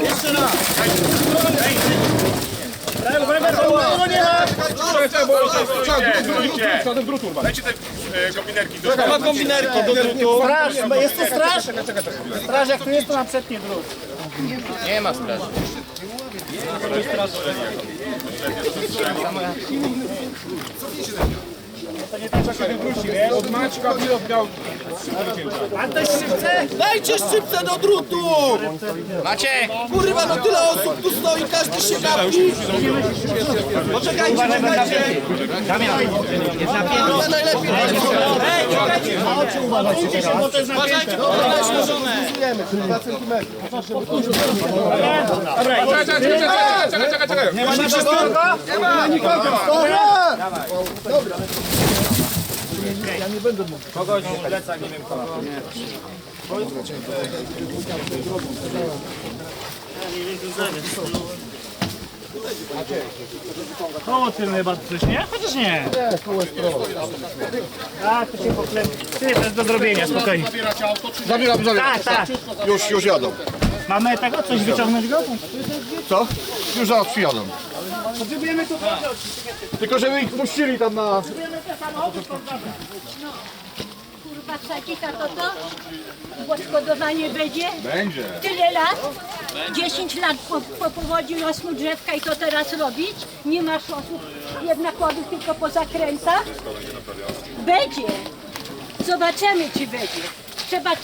Jeszcze raz. Dajcie te e, kombinerki do Ma kombinerki do drutu. Straż, jest to straż? Straż, jak tu jest, to na przednie drut. Nie ma straży. Od Maćka pilot miał A ktoś chce? Dajcie szczypce do drutu! Maciek! Kurwa, no tyle osób tu stoi, każdy się gapi. Poczekajcie, czekajcie. Kurwa, najlepiej. Uważajcie, bo to jest napięte. Czekaj, czekaj, czekaj, czekaj, czekaj. Nie ma Koło tylne chyba coś, nie? Chociaż nie. Nie, koło jest Tak, to się poklepie. Ty, to jest do zrobienia, spokojnie. Zabieram, zabieram. Tak, tak. Już, już jadą. Mamy tego, coś wyciągnąć go? Co? Już zaraz przyjadą. Potrzebujemy tu Tylko żeby ich puścili tam na... Kurwa, wsadzi to to? Odszkodowanie będzie? Będzie. Tyle lat? 10 lat po, po powodzi drzewka i to teraz robić? Nie ma szosów jednakowych, tylko po zakrętach? Będzie. Zobaczymy, czy będzie. Trzeba